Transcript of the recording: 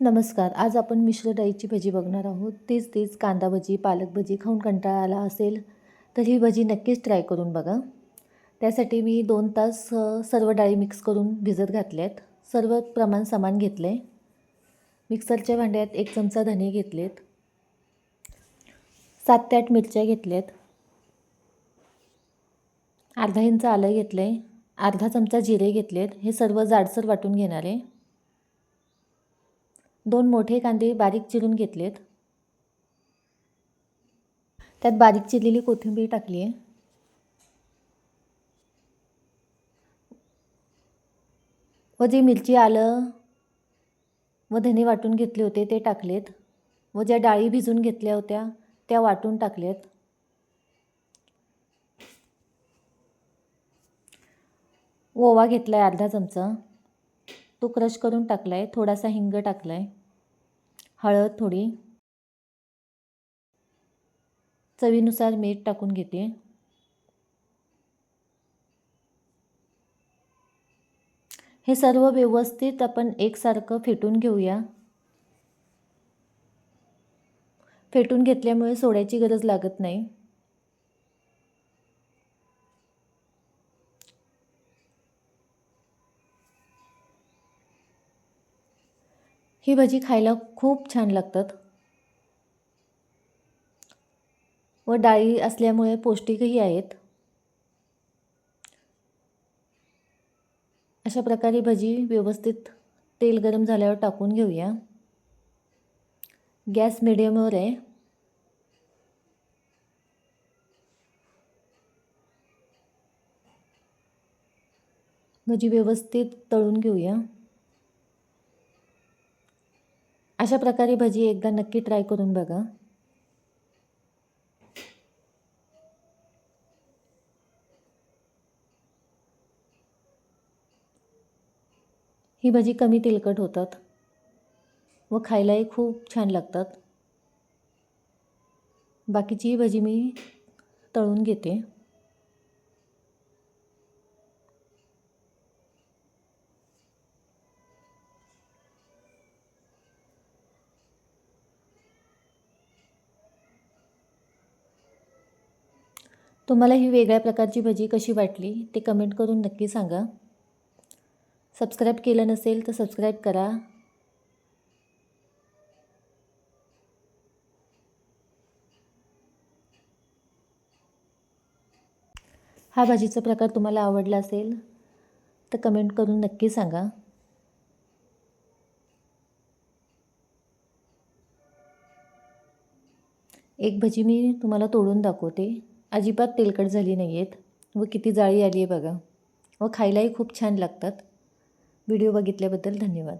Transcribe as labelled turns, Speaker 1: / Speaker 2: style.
Speaker 1: नमस्कार आज आपण मिश्र डाळीची भजी बघणार आहोत. तेच तेच कांदा भजी पालक भजी खाऊन कंटाळा आला असेल तर ही भजी नक्कीच ट्राय करून बघा. त्यासाठी मी दोन तास सर्व डाळी मिक्स करून भिजत घातल्यात. सर्व प्रमाण समान घेतलं आहे मिक्सरच्या भांड्यात एक चमचा धने घेतलेत. सात ते आठ मिरच्या घेतल्यात. अर्धा इंच आलं घेतलं आहे अर्धा चमचा जिरे घेतलेत. हे सर्व जाडसर वाटून घेणार. आहे दोन मोठे कांदे बारीक चिरून घेतलेत. त्यात बारीक चिरलेली कोथिंबीर टाकली आहे व जे मिरची आलं व धने वाटून घेतले होते ते टाकलेत. व ज्या डाळी भिजून घेतल्या होत्या त्या वाटून टाकल्यात ओवा घेतला आहे अर्धा चमचा. तो क्रश करून टाकला आहे थोडासा हिंग टाकला आहे हळद थोडी. चवीनुसार मीठ टाकून घेते. हे सर्व व्यवस्थित आपण एकसारखं फेटून घेऊया. फेटून घेतल्यामुळे सोड्याची गरज लागत नाही. ही भजी खायला खूप छान लागतात. व डाळी असल्यामुळे पौष्टिकही आहेत. अशा प्रकारे भजी व्यवस्थित तेल गरम झाल्यावर टाकून घेऊया. गॅस मिडियमवर आहे. भजी व्यवस्थित तळून घेऊया. अशा प्रकारे भजी एकदा नक्की ट्राय करून बघा. ही भजी कमी तेलकट होतात व खायलाही खूप छान लागतात. बाकीची भजी मी तळून घेते. तुम्हाला ही वेगळ्या प्रकारची भजी कशी वाटली ते कमेंट करून नक्की सांगा. सबस्क्राईब केलं नसेल तर सबस्क्राईब करा. हा भाजीचा प्रकार तुम्हाला आवडला असेल तर कमेंट करून नक्की सांगा. एक भजी मी तुम्हाला तोडून दाखवते. अजिबात तेलकट झाली नाही आहेत व किती जाळी आली आहे बघा. व खायलाही खूप छान लागतात. व्हिडिओ बघितल्याबद्दल धन्यवाद.